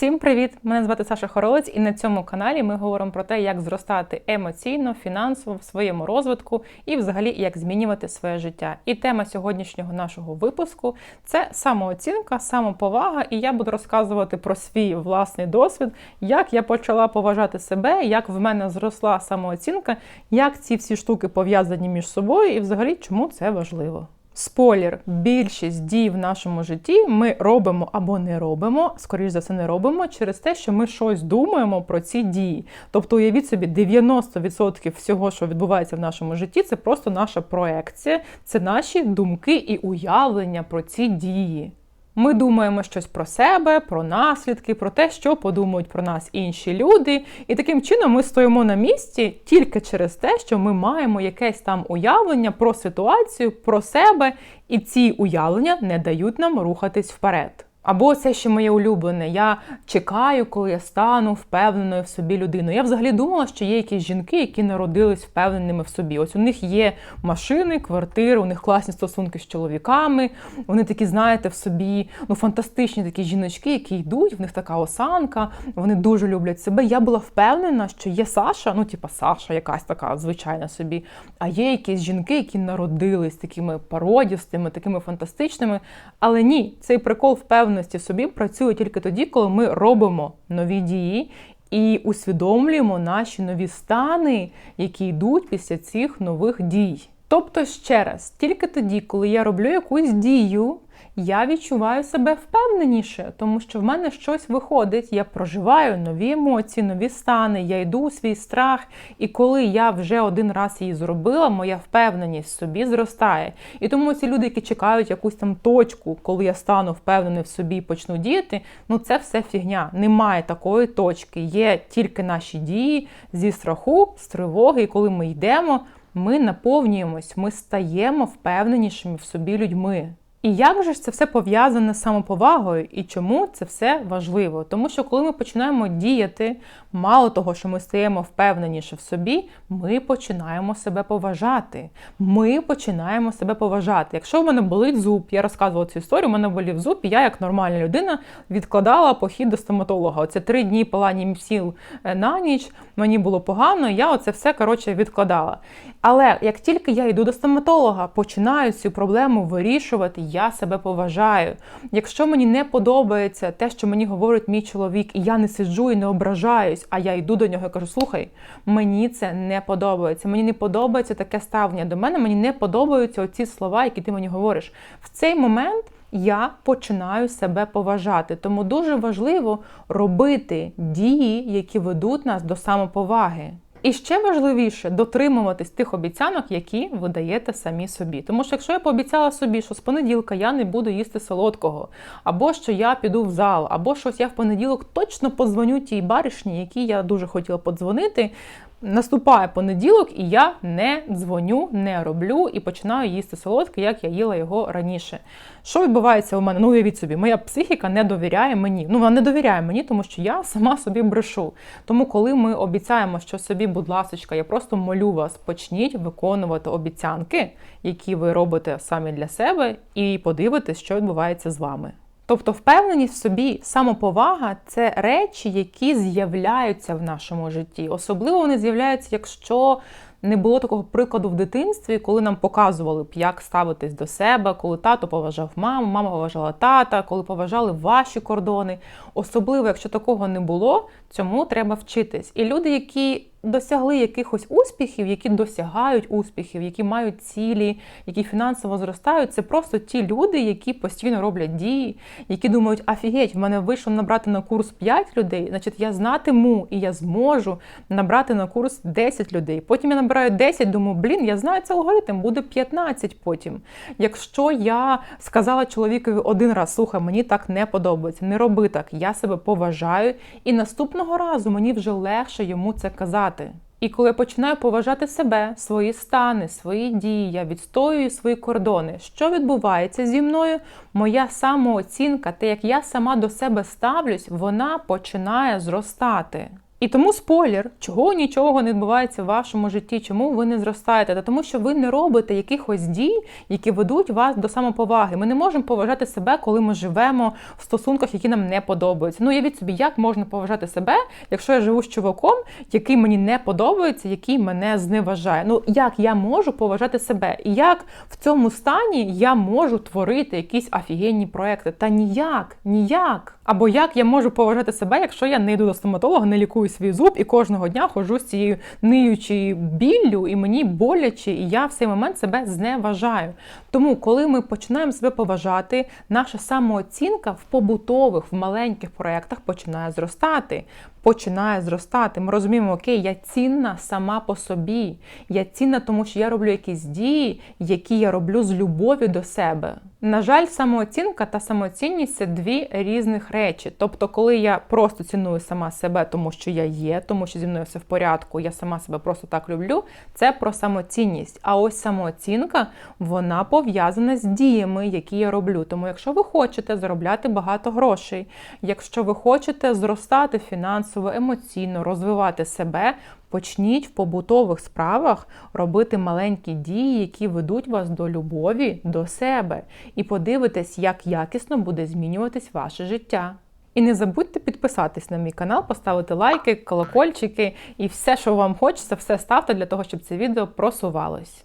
Всім привіт! Мене звати Саша Хоролець, і на цьому каналі ми говоримо про те, як зростати емоційно, фінансово в своєму розвитку і, взагалі, як змінювати своє життя. І тема сьогоднішнього нашого випуску це самооцінка, самоповага. І я буду розказувати про свій власний досвід, як я почала поважати себе, як в мене зросла самооцінка, як ці всі штуки пов'язані між собою, і взагалі чому це важливо. Спойлер, більшість дій в нашому житті ми робимо або не робимо, скоріш за все, не робимо через те, що ми щось думаємо про ці дії. Тобто, уявіть собі, 90% всього, що відбувається в нашому житті, це просто наша проекція, це наші думки і уявлення про ці дії. Ми думаємо щось про себе, про наслідки, про те, що подумають про нас інші люди. І таким чином ми стоїмо на місці тільки через те, що ми маємо якесь там уявлення про ситуацію, про себе, і ці уявлення не дають нам рухатись вперед. Або це ще моє улюблене. Я чекаю, коли я стану впевненою в собі людиною. Я взагалі думала, що є якісь жінки, які народились впевненими в собі. Ось у них є машини, квартири, у них класні стосунки з чоловіками. Вони такі, знаєте, в собі ну фантастичні такі жіночки, які йдуть, в них така осанка, вони дуже люблять себе. Я була впевнена, що є Саша, ну типа Саша, якась така звичайна собі. А є якісь жінки, які народились такими пародістими, такими фантастичними. Але ні, цей прикол впевнений впевненості в собі працює тільки тоді, коли ми робимо нові дії і усвідомлюємо наші нові стани, які йдуть після цих нових дій. Тобто, ще раз, тільки тоді, коли я роблю якусь дію, я відчуваю себе впевненіше, тому що в мене щось виходить. Я проживаю нові емоції, нові стани, я йду у свій страх. І коли я вже один раз її зробила, моя впевненість в собі зростає. І тому ці люди, які чекають якусь там точку, коли я стану впевнений в собі і почну діяти, ну це все фігня. Немає такої точки. Є тільки наші дії зі страху, з тривоги, і коли ми йдемо. Ми наповнюємось, ми стаємо впевненішими в собі людьми. І як же ж це все пов'язане з самоповагою і чому це все важливо? Тому що коли ми починаємо діяти, мало того, що ми стаємо впевненіше в собі, ми починаємо себе поважати. Ми починаємо себе поважати. Якщо в мене болить зуб, я розказувала цю історію, у мене болів зуб, і я, як нормальна людина, відкладала похід до стоматолога. Оце три дні палані мсіл е, на ніч, мені було погано, я оце все коротше відкладала. Але як тільки я йду до стоматолога, починаю цю проблему вирішувати я себе поважаю. Якщо мені не подобається те, що мені говорить мій чоловік, і я не сиджу і не ображаюсь, а я йду до нього і кажу: слухай, мені це не подобається. Мені не подобається таке ставлення до мене, мені не подобаються оці слова, які ти мені говориш. В цей момент. Я починаю себе поважати, тому дуже важливо робити дії, які ведуть нас до самоповаги. І ще важливіше дотримуватись тих обіцянок, які ви даєте самі собі. Тому що якщо я пообіцяла собі, що з понеділка я не буду їсти солодкого, або що я піду в зал, або щось я в понеділок точно подзвоню тій баришні, якій я дуже хотіла подзвонити, Наступає понеділок, і я не дзвоню, не роблю і починаю їсти солодке, як я їла його раніше. Що відбувається у мене? Ну, уявіть собі, моя психіка не довіряє мені. Ну, вона не довіряє мені, тому що я сама собі брешу. Тому, коли ми обіцяємо, що собі, будь ласка, я просто молю вас, почніть виконувати обіцянки, які ви робите самі для себе, і подивитесь, що відбувається з вами. Тобто впевненість в собі, самоповага це речі, які з'являються в нашому житті. Особливо вони з'являються, якщо не було такого прикладу в дитинстві, коли нам показували б, як ставитись до себе, коли тато поважав маму, мама поважала тата, коли поважали ваші кордони. Особливо, якщо такого не було, цьому треба вчитись. І люди, які досягли якихось успіхів, які досягають успіхів, які мають цілі, які фінансово зростають, це просто ті люди, які постійно роблять дії, які думають, афігеть, в мене вийшло набрати на курс 5 людей, значить я знатиму і я зможу набрати на курс 10 людей. Потім я набираю 10, думаю, блін, я знаю цей алгоритм, буде 15 потім. Якщо я сказала чоловікові один раз, слухай, мені так не подобається, не роби так, я себе поважаю, і наступного разу мені вже легше йому це казати поважати. І коли я починаю поважати себе, свої стани, свої дії, я відстоюю свої кордони. Що відбувається зі мною? Моя самооцінка, те, як я сама до себе ставлюсь, вона починає зростати. І тому спойлер, чого нічого не відбувається в вашому житті, чому ви не зростаєте? Та тому, що ви не робите якихось дій, які ведуть вас до самоповаги. Ми не можемо поважати себе, коли ми живемо в стосунках, які нам не подобаються. Ну явіть собі, як можна поважати себе, якщо я живу з чуваком, який мені не подобається, який мене зневажає. Ну як я можу поважати себе? І як в цьому стані я можу творити якісь офігенні проекти? Та ніяк, ніяк. Або як я можу поважати себе, якщо я не йду до стоматолога, не лікую свій зуб і кожного дня ходжу з цією ниючою біллю, і мені боляче, і я в цей момент себе зневажаю. Тому, коли ми починаємо себе поважати, наша самооцінка в побутових, в маленьких проєктах починає зростати. Починає зростати. Ми розуміємо, окей, я цінна сама по собі. Я цінна, тому що я роблю якісь дії, які я роблю з любові до себе. На жаль, самооцінка та самоцінність це дві різних речі. Тобто, коли я просто ціную сама себе, тому що я є, тому що зі мною все в порядку, я сама себе просто так люблю. Це про самоцінність. А ось самооцінка вона пов'язана з діями, які я роблю. Тому, якщо ви хочете заробляти багато грошей, якщо ви хочете зростати фінансово, емоційно, розвивати себе. Почніть в побутових справах робити маленькі дії, які ведуть вас до любові, до себе, і подивитесь, як якісно буде змінюватись ваше життя. І не забудьте підписатись на мій канал, поставити лайки, колокольчики і все, що вам хочеться, все ставте для того, щоб це відео просувалось.